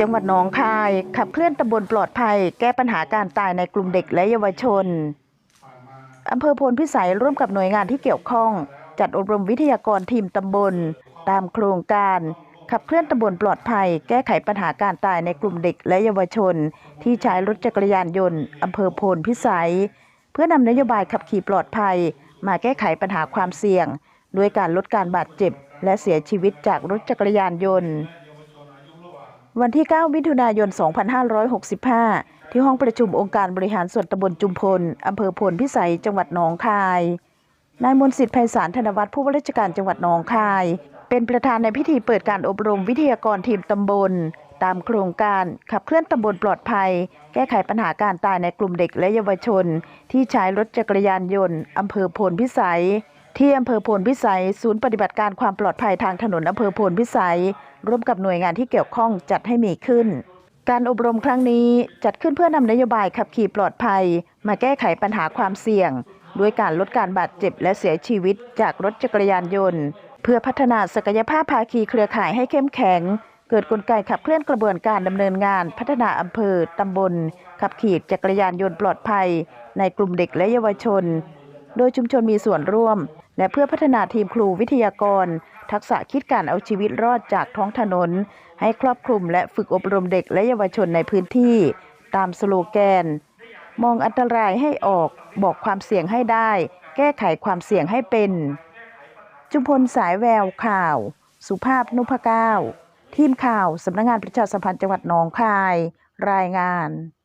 จังหวัดหนองคาย ขับเคลื่อนตำบลปลอดภัย แก้ปัญหาการตายในกลุ่มเด็กและเยาวชนอำเภอโพนพิสัยร่วมกับหน่วยงานที่เกี่ยวข้อง จัดอบรมวิทยากรทีมตำบล ตามโครงการ ขับเคลื่อนตำบลปลอดภัย แก้ไขปัญหาการตายในกลุ่มเด็กและเยาวชน ที่ใช้รถจักรยานยนต์อำเภอโพนพิสัย เพื่อนำนโยบายขับขี่ปลอดภัย มาแก้ไขปัญหาความเสี่ยง ด้วยการลดการบาดเจ็บ และเสียชีวิตจากรถจักรยานยนต์ วันที่ 9 มิถุนายน 2565 ที่ห้องประชุมองค์การบริหารส่วนตำบลจุมพลอำเภอพลพิสัย จังหวัดหนองคาย นายมนสิทธิ์ไพศาลธนวัฒน์ผู้ว่าราชการจังหวัดหนองคาย เป็นประธานในพิธีเปิดการอบรมวิทยากรทีมตำบล ตามโครงการขับเคลื่อนตำบลปลอดภัย แก้ไขปัญหาการตายในกลุ่มเด็กและเยาวชน ที่ใช้รถจักรยานยนต์อำเภอโพนพิสัย ที่อำเภอโพนพิสัย ศูนย์ปฏิบัติการความปลอดภัยทางถนนอำเภอโพนพิสัย ร่วมกับหน่วยงานที่เกี่ยวข้องจัดให้มีขึ้น การอบรมครั้งนี้จัดขึ้นเพื่อนำนโยบายขับขี่ปลอดภัย มาแก้ไขปัญหาความเสี่ยง ด้วยการลดการบาดเจ็บและเสียชีวิตจากรถจักรยานยนต์ เพื่อพัฒนาศักยภาพภาคีเครือข่ายให้เข้มแข็ง เกิดกลไกขับเคลื่อนกระบวนการดำเนินงาน พัฒนาอำเภอตำบล ขับขี่จักรยานยนต์ปลอดภัย ในกลุ่มเด็กและเยาวชน โดยชุมชนมีส่วนร่วม และเพื่อพัฒนาทีมครูวิทยากร ทักษะคิดการเอาชีวิตรอดจากท้องถนน ให้ครอบคลุมและฝึกอบรมเด็กและเยาวชนในพื้นที่ ตามสโลแกน มองอันตรายให้ออกบอกความเสี่ยงให้ได้ แก้ไขความเสี่ยงให้เป็น จุมพลสายแววข่าว สุภาพนุพก้าวทีมข่าวสำนักงานประชาสัมพันธ์จังหวัดหนองคาย รายงาน